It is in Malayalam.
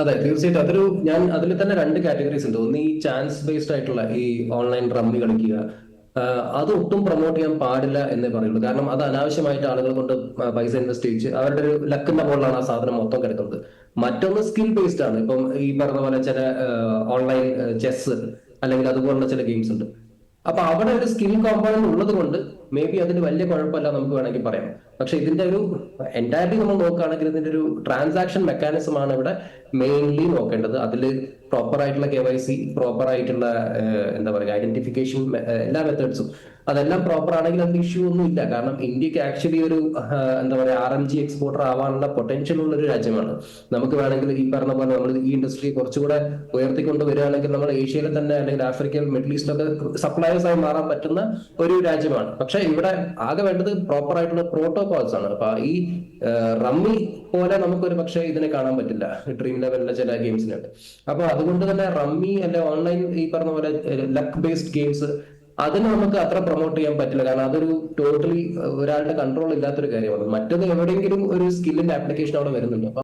അതെ തീർച്ചയായിട്ടും. അതൊരു ഞാൻ അതിൽ തന്നെ രണ്ട് കാറ്റഗറീസ് ഉണ്ട്. ഒന്ന് ഈ ചാൻസ് ബേസ്ഡ് ആയിട്ടുള്ള ഈ ഓൺലൈൻ റമ്മി കളിക്കുക. അത് ഒട്ടും പ്രൊമോട്ട് ചെയ്യാൻ പാടില്ല എന്നേ പറയുള്ളൂ. കാരണം അത് അനാവശ്യമായിട്ട് ആളുകൾ കൊണ്ട് പൈസ ഇൻവെസ്റ്റ് ചെയ്യിച്ച് അവരുടെ ഒരു ലക്കിന്റെ മുകളിലാണ് ആ സാധനം മൊത്തം കിടക്കുന്നത്. മറ്റൊന്ന് സ്കിൽ ബേസ്ഡ് ആണ്. ഇപ്പം ഈ പറഞ്ഞ പോലെ ചില ഓൺലൈൻ ചെസ് അല്ലെങ്കിൽ അതുപോലുള്ള ചില ഗെയിംസ് ഉണ്ട്. അപ്പൊ അവിടെ ഒരു സ്കിൽ കോമ്പണന്റ് ഉള്ളത് കൊണ്ട് മേ ബി അതിന് വലിയ കുഴപ്പമില്ല നമുക്ക് വേണമെങ്കിൽ പറയാം. പക്ഷെ ഇതിന്റെ ഒരു എന്റയർലി നമ്മൾ നോക്കുകയാണെങ്കിൽ ഇതിന്റെ ഒരു ട്രാൻസാക്ഷൻ മെക്കാനിസം ആണ് ഇവിടെ മെയിൻലി നോക്കേണ്ടത്. അതിൽ പ്രോപ്പർ ആയിട്ടുള്ള കെ വൈ സി പ്രോപ്പർ ആയിട്ടുള്ള എന്താ പറയുക ഐഡന്റിഫിക്കേഷൻ എല്ലാ മെത്തേഡ്സും അതെല്ലാം പ്രോപ്പർ ആണെങ്കിൽ അതിന് ഇഷ്യൂ ഒന്നും ഇല്ല. കാരണം ഇന്ത്യയ്ക്ക് ആക്ച്വലി ഒരു എന്താ പറയുക ആർ എം ജി എക്സ്പോർട്ടർ ആവാനുള്ള പൊട്ടൻഷ്യൽ ഉള്ള ഒരു രാജ്യമാണ്. നമുക്ക് വേണമെങ്കിൽ ഈ പറഞ്ഞ പോലെ നമ്മൾ ഈ ഇൻഡസ്ട്രി കുറച്ചുകൂടെ ഉയർത്തിക്കൊണ്ട് വരികയാണെങ്കിൽ നമ്മൾ ഏഷ്യയിലെ തന്നെ അല്ലെങ്കിൽ ആഫ്രിക്കയിൽ മിഡിൽ ഈസ്റ്റിലൊക്കെ സപ്ലയേഴ്സ് ആയി മാറാൻ പറ്റുന്ന ഒരു രാജ്യമാണ്. പക്ഷെ ഇവിടെ ആകെ വേണ്ടത് പ്രോപ്പർ ആയിട്ടുള്ള പ്രോട്ടോകോൾസ് ആണ്. അപ്പൊ ഈ റമ്മി പോലെ നമുക്കൊരു പക്ഷേ ഇതിനെ കാണാൻ പറ്റില്ല. ഡ്രീം ലെവലിലെ ചില ഗെയിംസിനുണ്ട് അപ്പൊ അതുകൊണ്ട് തന്നെ റമ്മി അല്ലെ ഓൺലൈൻ ഈ പറഞ്ഞ പോലെ ലക്ക് ബേസ്ഡ് ഗെയിംസ് അതിന് നമുക്ക് അത്ര പ്രൊമോട്ട് ചെയ്യാൻ പറ്റില്ല. കാരണം അതൊരു ടോട്ടലി ഒരാളുടെ കൺട്രോൾ ഇല്ലാത്തൊരു കാര്യമാണ്. മറ്റത് എവിടെയെങ്കിലും ഒരു സ്കില്ലിന്റെ ആപ്ലിക്കേഷൻ അവിടെ വരുന്നുണ്ട്.